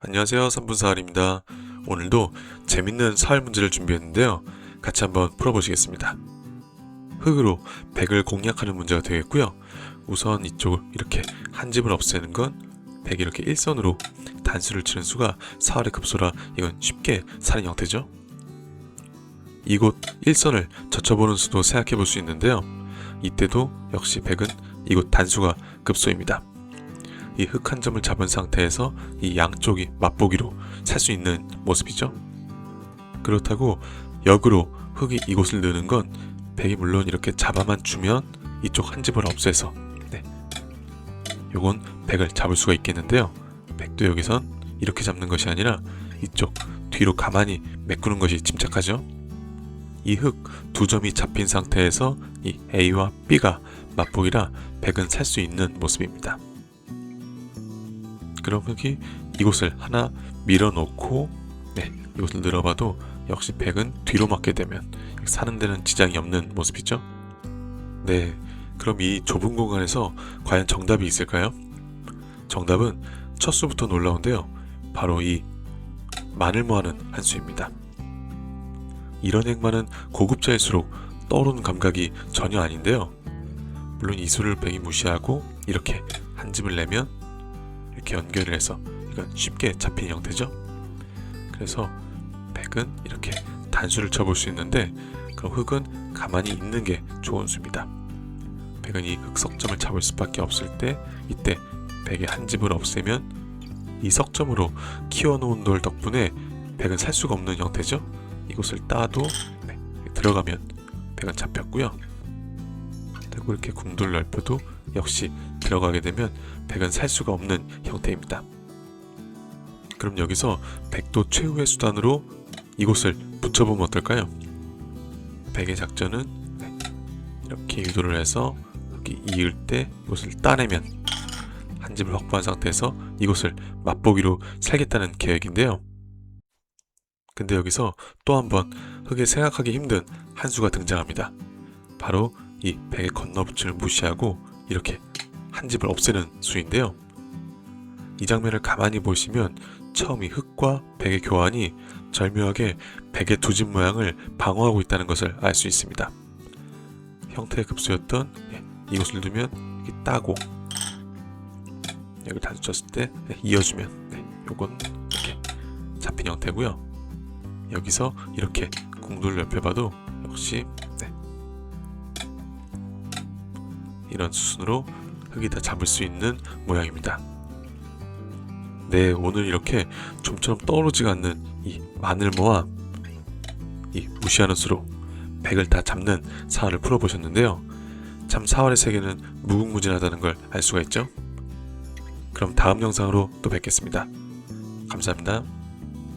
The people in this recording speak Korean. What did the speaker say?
안녕하세요. 3분 사활입니다. 오늘도 재밌는 사활 문제를 준비했는데요. 같이 한번 풀어보시겠습니다. 흙으로 100을 공략하는 문제가 되겠고요. 우선 이쪽을 이렇게 한 집을 없애는 건 100이 이렇게 일선으로 단수를 치는 수가 사활의 급소라 이건 쉽게 사는 형태죠. 이곳 일선을 젖혀보는 수도 생각해 볼 수 있는데요. 이때도 역시 100은 이곳 단수가 급소입니다. 이 흙 한 점을 잡은 상태에서 이 양쪽이 맛보기로 살수 있는 모습이죠. 그렇다고 역으로 흙이 이곳을 느는 건 백이 물론 이렇게 잡아만 주면 이쪽 한 집을 없애서 네. 요건 백을 잡을 수가 있겠는데요. 백도 여기선 이렇게 잡는 것이 아니라 이쪽 뒤로 가만히 메꾸는 것이 침착하죠. 이 흙 두 점이 잡힌 상태에서 이 A와 B가 맛보기라 백은 살수 있는 모습입니다. 그럼 흙이 이곳을 하나 밀어놓고 네 이곳을 늘어봐도 역시 백은 뒤로 맞게 되면 사는 데는 지장이 없는 모습이죠. 네, 그럼 이 좁은 공간에서 과연 정답이 있을까요? 정답은 첫 수부터 놀라운데요. 바로 이 만을 모아는 한 수입니다. 이런 행만은 고급자일수록 떠오르는 감각이 전혀 아닌데요. 물론 이 수를 백이 무시하고 이렇게 한 집을 내면 이렇게 연결을 해서 이건 쉽게 잡힌 형태죠. 그래서 백은 이렇게 단수를 쳐볼 수 있는데 그럼 흙은 가만히 있는 게 좋은 수입니다. 백은 이 흑석점을 잡을 수밖에 없을 때 이때 백의 한 집을 없애면 이 석점으로 키워놓은 돌 덕분에 백은 살 수가 없는 형태죠. 이곳을 따도 네, 들어가면 백은 잡혔고요. 그리고 이렇게 궁돌 넓혀도 역시 들어가게 되면 백은 살 수가 없는 형태입니다. 그럼 여기서 백도 최후의 수단으로 이곳을 붙여보면 어떨까요? 백의 작전은 네, 이렇게 유도를 해서 여기 이을 때 이곳을 따내면 한 집을 확보한 상태에서 이곳을 맛보기로 살겠다는 계획인데요. 근데 여기서 또 한 번 흙에 생각하기 힘든 한 수가 등장합니다. 바로 이 백의 건너붙임을 무시하고 이렇게 한 집을 없애는 수인데요. 이 장면을 가만히 보시면 처음 이 흙과 백의 교환이 절묘하게 백의 두 집 모양을 방어하고 있다는 것을 알 수 있습니다. 형태의 급소였던 예, 이곳을 두면 이렇게 따고 여기 단수 쳤을 때 예, 이어주면 네, 요건 이렇게 잡힌 형태고요. 여기서 이렇게 궁돌 옆에 봐도 역시 네, 이런 수순으로 흙이 다 잡을 수 있는 모양입니다. 네, 오늘 이렇게 좀처럼 떠오르지가 않는 이 마늘 모아 이 무시하는 수로 백을 다 잡는 사활을 풀어보셨는데요. 참 사활의 세계는 무궁무진하다는 걸 알 수가 있죠. 그럼 다음 영상으로 또 뵙겠습니다. 감사합니다.